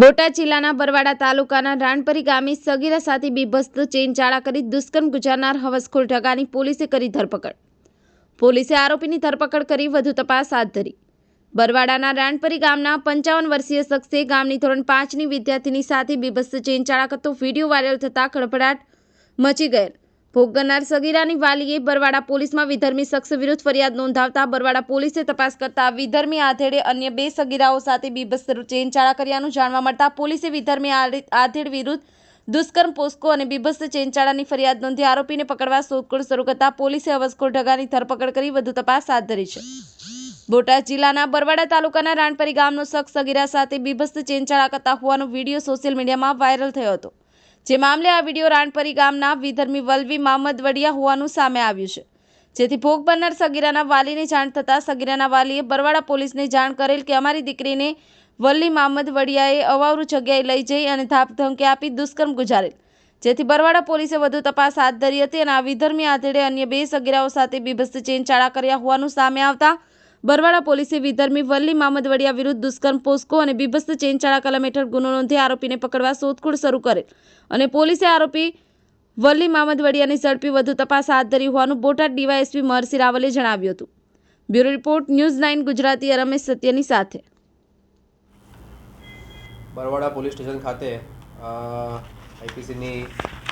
બોટાદ જિલ્લાના બરવાડા તાલુકાના રાણપરી ગામે સગીરા સાથે બીભસ્ત ચેન ચાળા કરી દુષ્કર્મ ગુજારનાર હવસખોર ઢગાની પોલીસે કરી ધરપકડ. પોલીસે આરોપીની ધરપકડ કરી વધુ તપાસ હાથ ધરી. બરવાડાના રાણપરી ગામના પંચાવન વર્ષીય શખ્સે ગામની ધોરણ પાંચની વિદ્યાર્થીની સાથે બીભસ્ત ચેન ચાળા કરતો વીડિયો વાયરલ થતાં ખળભળાટ મચી ગયેલ. ભોગ બનનાર સગીરાની વાલીએ બરવાડા પોલીસમાં વિધર્મી શખ્સ વિરુદ્ધ ફરિયાદ નોંધાવતા બરવાડા પોલીસે તપાસ કરતા વિધર્મી આધેડે અન્ય બે સગીરાઓ સાથે બીભસ્ત ચેનચાળા કર્યાનું જાણવા મળતા પોલીસે વિધર્મી આધેડ વિરુદ્ધ દુષ્કર્મ, પોસ્કો અને બીભસ્ત ચેનચાળાની ફરિયાદ નોંધી આરોપીને પકડવા શોધખોળ શરૂ કરતા પોલીસે અવસખોર ઢગાની ધરપકડ કરી વધુ તપાસ હાથ ધરી છે. બોટાદ જિલ્લાના બરવાડા તાલુકાના રાણપરી ગામનો શખ્સ સગીરા સાથે બીભસ્ત ચેનચાળા કરતા હોવાનો વીડિયો સોશિયલ મીડિયામાં વાયરલ થયો હતો. જે મામલે આ વીડિયો રાણપરી ગામના વિધર્મી વલવી મામદ વડિયા હોવાનું સામે આવ્યું છે. જેથી ભોગ બનનાર સગીરાના વાલીને જાણ થતાં સગીરાના વાલીએ બરવાડા પોલીસને જાણ કરેલ કે અમારી દીકરીને વલ્લી મામદ વડિયાએ અવારું જગ્યાએ લઈ જઈ અને ધાપ ધમકી આપી દુષ્કર્મ ગુજારેલ. જેથી બરવાડા પોલીસે વધુ તપાસ હાથ ધરી હતી અને આ વિધર્મી આધેડે અન્ય બે સગીરાઓ સાથે બીભસ્ત ચેનચાળા કર્યા હોવાનું સામે આવતા બરવાડા પોલીસે વિધર્મી વલ્લી મામદવડિયા વિરુદ્ધ દુષ્કર્મ પોસ્કો અને બીભસ્ત ચેનચાળા કલમ હેઠળ ગુનો નોંધી આરોપીને પકડવા શોધખોળ શરૂ કરેલ અને પોલીસે આરોપી વલ્લી મામદવડિયાની ઝડપી વધુ તપાસ હાથ ધરી હોવાનું બોટાદ ડીવાયએસપી મહર્ષિ રાવલે જણાવ્યું હતું. Bureau report, news nine, Gujarati, Ramesh સત્યની સાથે. બરવાડા પોલીસ સ્ટેશન ખાતે આઈપીસીની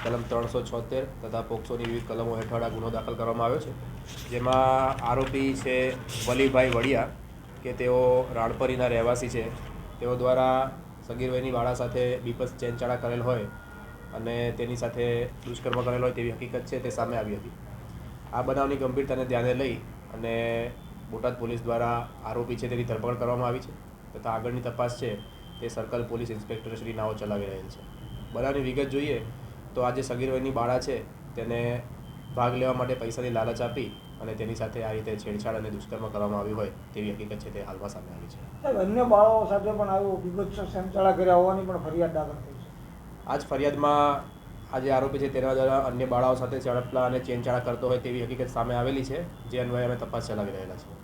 કલમ ત્રણસો છોતેર તથા પોક્સોની વિવિધ કલમો હેઠળ આ ગુનો દાખલ કરવામાં આવ્યો છે. જેમાં આરોપી છે વલીભાઈ વડિયા કે તેઓ રાણપરીના રહેવાસી છે. તેઓ દ્વારા સગીરભાઈની વાળા સાથે બીપસ ચેનચાળા કરેલ હોય અને તેની સાથે દુષ્કર્મ કરેલ હોય તેવી હકીકત છે તે સામે આવી હતી. આ બનાવની ગંભીરતાને ધ્યાને લઈ અને બોટાદ પોલીસ દ્વારા આરોપી છે તેની ધરપકડ કરવામાં આવી છે તથા આગળની તપાસ છે તે સર્કલ પોલીસ ઇન્સ્પેક્ટર શ્રી નાઓ ચલાવી રહેલ છે. બનાવની વિગત જોઈએ તો આ જે સગીર વયની બાળા છે તેને ભાગ લેવા માટે પૈસાની લાલચ આપી અને તેની સાથે આ રીતે છેડછાડ અને દુષ્કર્મ કરવામાં આવ્યું હોય તેવી હકીકત છે તે હાલમાં સામે આવી છે. અન્ય બાળાઓ સાથે પણ આવું વિભત્સ સંચાળા કર્યા હોવાની પણ ફરિયાદ દાખલ થઈ છે. આજ ફરિયાદમાં આ જે આરોપી છે તેના દ્વારા અન્ય બાળાઓ સાથે ઝડપલા અને ચેનચાળા કરતો હોય તેવી હકીકત સામે આવેલી છે. જે અન્વયે અમે તપાસ ચલાવી રહેલા છીએ.